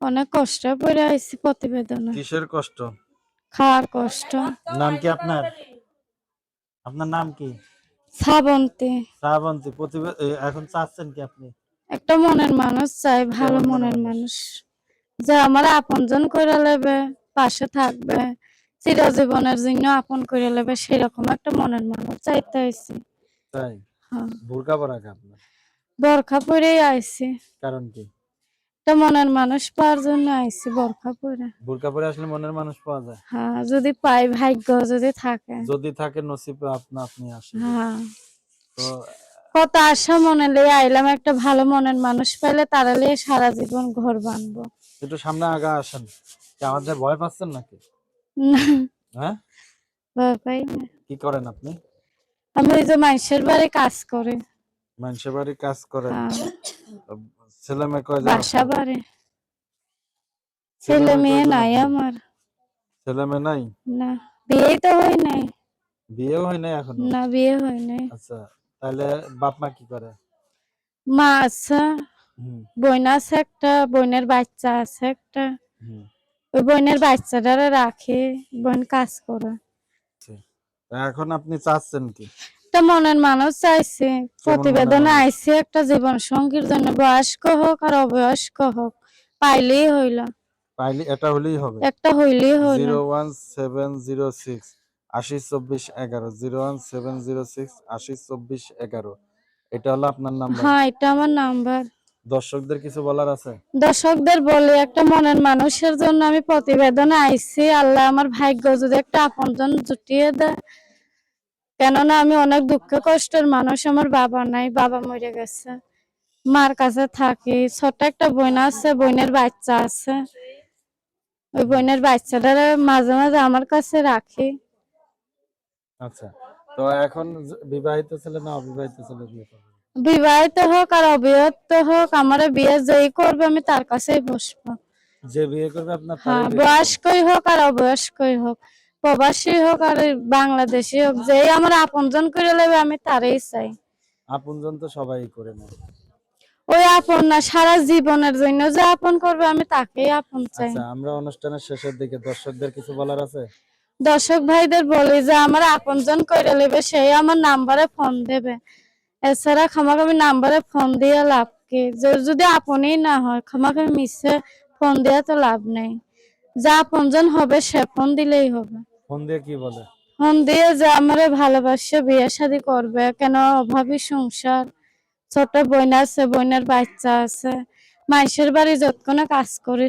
অনেক কষ্ট করে আইছি প্রতিবেদনে। কিসের কষ্ট? খাওয়ার কষ্ট। নাম কি আপনার? আপনার নাম কি? শ্রাবন্তী। শ্রাবন্তী প্রতিবে এ, এখন চাচ্ছেন কি আপনি? একটা মনের মানুষ চাই ভালো মনের মানুষ। যে আমার আপনজন করে নেবে পাশে থাকবে চিরজীবনের জন্য আপন করে নেবে সেরকম একটা মনের মানুষ চাইতে আইছি। তাই? হ্যাঁ। বোরকা পরা আপনার? বরখা পরেই আইছি। কারণ কি? একটা মনের মানুষ পাওয়ার জন্য আইছি বরখা পরে। বোরকা পরে আসলে মনের মানুষ পাওয়া যায়? হ্যাঁ যদি পাই ভাগ্য যদি থাকে। যদি থাকে নসিবে আপনা আপনি আসে হ্যাঁ। তো কত আশা মনে লিয়ে আইলাম একটা ভালো মনের মানুষ পেলে তারা লিয়ে সারা জীবন ঘর বানবো। একটু সামনে আগা আসেন। কি আমাদের ভয় পাচ্ছেন নাকি? হ্যাঁ? ভয় পাই না। কি করেন আপনি? আমি ওই যে মানুষের বাড়ি কাজ করি। মানুষের বাড়ি কাজ করেন ছেলে মেয়ে কয়জন বাসা বাড়ি ছেলে মেয়ে নাই আমার। ছেলে মেয়ে নাই? না বিয়ে তো হয় নাই। বিয়েও হয় নাই এখনও? না বিয়ে হয় নাই। আচ্ছা তাহলে বাপ মা কি করে? মা আছে বোন আছে একটা বোনের বাচ্চা আছে একটা। ওই বোনের বাচ্চাটারে রাখে বোন কাজ করে। তা এখন আপনি চাচ্ছেন কি? একটা মনের মানুষ চাইছে প্রতিবেদনে? আইছে একটা জীবন সঙ্গীর জন্য বয়স্ক হোক আর অবয়স্ক হোক পাইলেই হইল। পাইলে এটা হলেই হবে। একটা হইলেই হইল। Zero one seven zero six আশি চব্বিশ এগারো। Zero one seven zero six আশি চব্বিশ এগারো। এটা হলো আপনার নাম্বার। হ্যাঁ এটা আমার নাম্বার। দর্শকদের কিছু বলার আছে? দর্শকদের বলে একটা মনের মানুষের জন্য আমি প্রতিবেদনে আইছি। আল্লাহ আমার ভাগ্য যদি একটা আপনজন জুটিয়ে দেয় কেননা আমি অনেক দুঃখ কষ্টের মানুষ আমার বাবা নাই বাবা মরে গেছে। মার কাছে থাকি ছোট একটা বোন আছে বোনের বাচ্চা আছে। ওই বোনের বাচ্চাটা মাঝে মাঝে আমার কাছে রাখি। আচ্ছা তো এখন বিবাহিত ছেলে না অবিবাহিত ছেলে বিয়ে করবে? বিবাহিত হোক আর অবিবাহিত হোক আমার বিয়ে যেই করবে আমি তার কাছেই বসবো। যে বিয়ে করবে আপনার হ্যাঁ। বয়স্কই হোক আর অবয়স্কই হোক। প্রবাসী হোক আর বাংলাদেশি হোক যেই আমার আপনজন করে নেবে আমি তারই চাই। আপনজন তো সবাই করে নেয় ওই আপন না সারা জীবনের জন্য যে আপন করবে আমি তাকেই আপন চাই। আচ্ছা আমরা অনুষ্ঠানের শেষের দিকে দর্শকদের কিছু বলার আছে? দর্শক ভাইদের বলি যে আমার আপনজন করে নেবে সেই আমার নাম্বারে ফোন দেবে। এছাড়া খামাখামি নাম্বারে ফোন দিয়ে লাভ কি? যদি আপনই না হয় খামাখামি মিশে ফোন দেওয়া তো লাভ নেই। যা আপনজন হবে সে ফোন দিলেই হবে। ফোন দিয়ে কি বলে? ফোন দিয়ে যে আমারে ভালোবাসে, বিয়ে শাদি করবে, কেন অভাবী সংসার? ছোট বোন আছে, বোনের বাচ্চা আছে। মাইশের বাড়ি যতক্ষণে কাজ করি